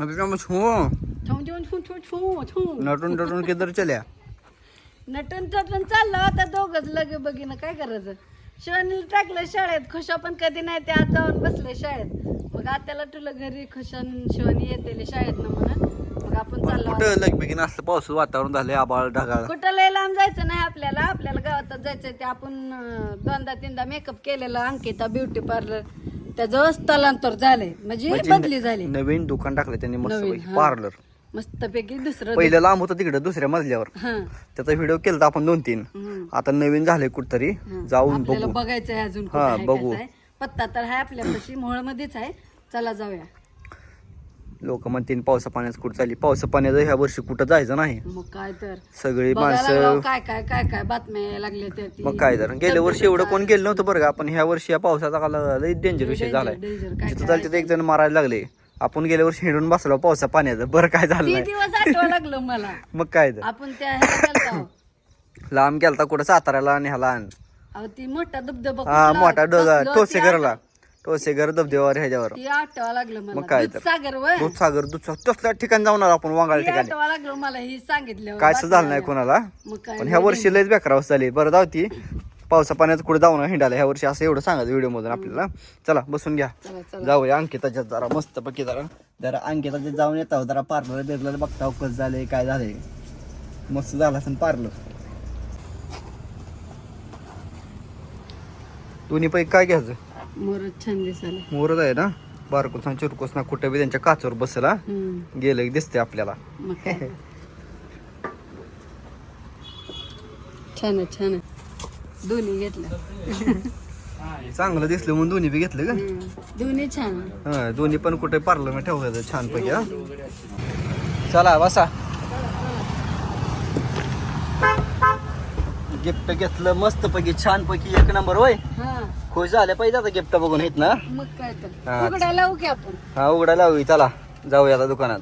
अभी क्या मैं छू छू छू छू छू छू नटून नटून किधर चल्या? नटून टटून चाललं आता दोघच लगे बघीनं काय करायचं? शिवानीला टाकलं शाळेत खुशा पण कधी नाही ते आज जाऊन बसले शाळेत. मग आत्याला तुला घरी खुशान शिवानी येते शाळेत ना म्हणून. मग आपण चाललो कुठं लग बिगिन असलं पाऊस वातावरण झालंय आबाळ ढगाळ. कुठं लय लांब जायचं नाही आपल्याला आपल्याला गावातच जायचं ते आपण अं, दोनदा तीनदा मेकअप केलेला अंकिता ब्युटी पार्लर त्याचं स्थलांतर झालंय. म्हणजे बदली झाली. नवीन दुकान टाकलं त्यांनी मस्त हा. पार्लर. मस्तपैकी दुसरं पहिलं लांब होतं तिकडे दुसऱ्या मजल्यावर. हा. त्याचा व्हिडिओ केला आपण दोन तीन. हम्म. आता नवीन झालंय कुठतरी जाऊन आपल्याला बघू. बघायचं आहे अजून कुठं हा, आहे, बघू. कसं आहे. पत्ता तर आहे आपल्यापाशी मोहळ मध्येच आहे. चला जाऊया. लोक म्हणतील पावसा पाण्यात कुठं चालली? पावसा पाण्याचं ह्या वर्षी कुठं जायचं नाही. मग काय तर. सगळी बघायला माणसं काय काय काय काय बातम्या यायला लागल्या त्या ती. मग काय तर. गेल्या वर्षी एवढं कोण गेलं नव्हतं बरं का? आपण ह्या वर्षी या पावसाचा काला लई डेंजर विषय Danger, झालाय. danger, काय जिथं चालते एक जण मारायला लागले. आपण गेल्या वर्षी हिंडून बसलो पावसा पाण्याचं. बरं काय झालं ती नाही. दिवस आठवा लागलं मला. मग काय तर. आपण त्या ह्याला गेलतो. लांब गेलता कुठं? साताऱ्याला आणि ह्याला. आण. अहो ती मोठा धबधबा हा? मोठा डोगा. टोसेगर धबधब्यावर ह्याच्यावर. ती आठवा लागलं मग काय तर. सागर दूधसागर दूध तसल्या ठिकाणी जाणार आपण वांगाळ ठिकाणी. आठवा लागलं मला ही सांगितलं. कायच झालं नाही कोणाला? मग काय पण ह्या वर्षी लयच बेकार अवस्था झाली बरं जाऊ ती. पावसा पाण्यात कुठे जाऊ ना हिंडायला. ह्या वर्षी असं एवढं सांगायचं व्हिडिओ मधून आपल्याला. चला बसून घ्या. चला चला. जाऊया अंकिताच्यात जरा मस्त पैकी जरा. जरा अंकिताच्यात जाऊन येतो जरा पार्लर बिर्लर बघता कसं झालंय काय झालंय. मस्त झालं असं पार्लर. दोन्ही पैकी काय घ्यायचं? मोर छान दिसायला. मोरच आहे ना? बारकोस ना चिरकोस ना कुठं बी त्यांच्या काचवर बसला गेलं की दिसते आपल्याला. मग काय? छान आहे छान आहे. दोन्ही घेतलं चांगलं दिसलं म्हणून दोन्ही बी घेतलं का? हम्म, दोन्ही छान आहे. हा दोन्ही पण कुठे पार्लरमध्ये ठेवायचं छान पैकी चला बसा. गिफ्ट घेतलं मस्त पैकी छान पैकी एक नंबर होय? हा. खुश झाले पाहिजे आता गिफ्ट बघून येत ना? मग काय तर. हा. उघडायला लावू की आपण. हा उघडायला हवी चला. जाऊया आता दुकानात.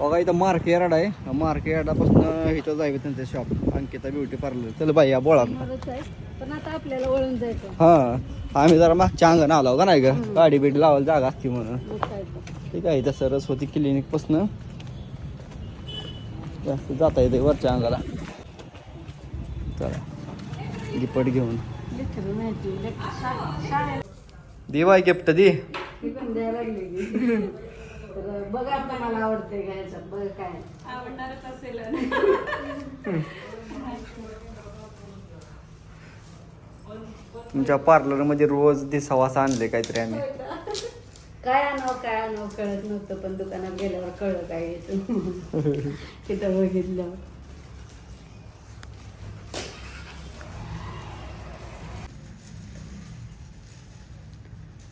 बघा इथं मार्केट आहे. मार्केटपासून इथं जावे त्यांचं शॉप अंकिता ब्युटी पार्लर चल बाई या बोळा समोरच आहे. पण आता आपल्याला वळून जायचं हा. आम्ही जरा मागच्या अंगण आलो का नाही ग? गाडी बिडी लावायला जागा असती म्हणून. ठीक आहे इथं सरस्वती क्लिनिक पासन जास्त जाता येते वरच्या अंगाला. चला. गिपट घेऊन. दिवाय गिफ्ट दे बघा आता मला आवडते बघ काय. तुमच्या पार्लरमध्ये रोज दिसावा असं आणले काहीतरी आम्ही. काय आणावं काय आणावं कळत नव्हतं पण दुकानात गेल्यावर कळलं काय तिथं बघितल्यावर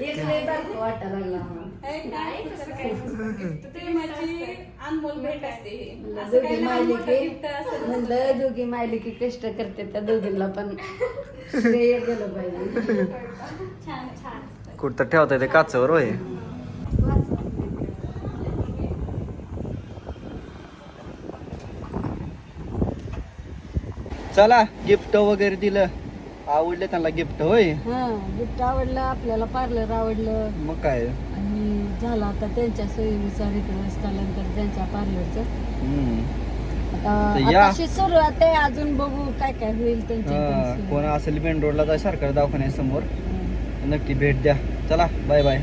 कुठे नाही दोघी मायलिकी. म्हणलं दोघी मायलिकी कष्ट करते त्या दोघींना पण. श्रेय गेलं पाहिजे. कुठं तर ठेवता येते काचावर होय? चला गिफ्ट वगैरे दिलं. आवडलं त्यांना गिफ्ट होय हा गिफ्ट आवडलं आपल्याला पार्लर आवडलं मग काय आणि झालं आता त्यांच्या सोयीनुसार इकडं स्थलांतर त्यांच्या पार्लरचं हम्म. आता तर या. आताशी सुरुवात आहे अजून बघू काय काय होईल त्यांच्या हा. कोण असेल मेन रोडला तर सरकारी दवाखान्यासमोर. नक्की भेट द्या चला बाय बाय